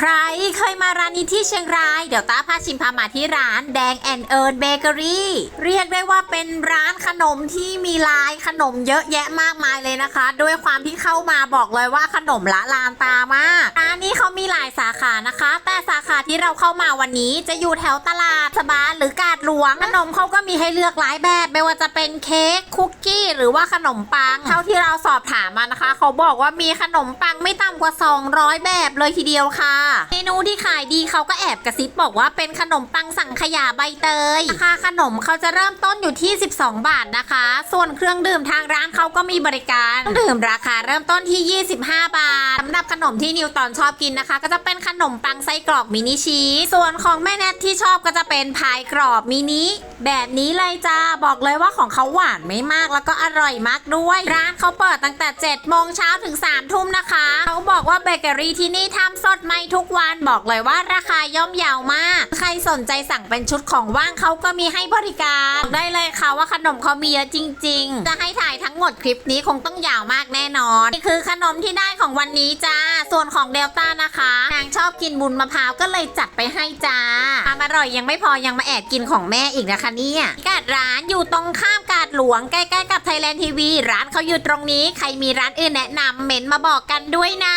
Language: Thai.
ใครเคยมาร้านนี้ที่เชียงราย เดี๋ยวตาพาชิมพามาที่ร้านแดงแอนเอิร์นเบเกอรี่เรียกได้ว่าเป็นร้านขนมที่มีลายขนมเยอะแยะมากมายเลยนะคะ ด้วยความที่เข้ามาบอกเลยว่าขนมละลานตามากร้านนี้เขามีหลายสา ขานะคะ แต่สาขาที่เราเข้ามาวันนี้จะอยู่แถวตลาดสบานหรือกาดหลวงขนมเขาก็มีให้เลือกหลายแบบ ไม่ว่าจะเป็นเค้กคุกกี้ หรือว่าขนมปัง เท่าที่เราสอบถามมานะคะ เขาบอกว่ามีขนมปังไม่ต่ำกว่า 200 แบบเลยทีเดียวค่ะ เมนูที่ขายดีเขาก็แอบกระซิบบอกว่าเป็นขนมปังสังขยาใบเตยราคาขนมเขาจะเริ่มต้นอยู่ที่ 12 บาทนะคะ ส่วนเครื่องดื่มทางร้านเขาก็มีบริการเครื่องดื่มราคาเริ่มต้นที่ 25 บาทสำหรับขนมที่นิวตอนชอบกินนะคะ ก็จะเป็นขนนมปังไส้กรอกมินิชีสส่วนของแม่แนทที่ชอบก็จะเป็นพายกรอบมินิแบบนี้เลยจ้าบอกเลยว่าของเขาหวานไม่มากแล้วก็อร่อยมากด้วย ร้านเขาเปิดตั้งแต่7โมงเช้าถึง3ทุ่มนะคะ เขาบอกว่าเบเกอรี่ที่นี่ทำสดใหม่ทุกวันบอกเลยว่าราคาย่อมเยาว นใจสั่งเป็นชุดของว่างเขาก็มีให้บริการได้เลยค่ะว่าขนมเขามีเยอะจริง ๆ จะให้ถ่ายทั้งหมดคลิปนี้คงต้องยาวมากแน่นอน นี่คือขนมที่ได้ของวันนี้จ้า ส่วนของเดลต้านะคะนางชอบกินบุญมะพร้าวก็เลยจัดไปให้จ้าความอร่อยยังไม่พอยังมาแอบกินของแม่อีกนะคะเนี่ยกาดร้านอยู่ตรงข้ามกาดหลวงใกล้ๆกับไทยแลนด์ทีวีร้านเขาอยู่ตรงนี้ ใครมีร้านอื่นแนะนำเม้นมาบอกกันด้วยนะ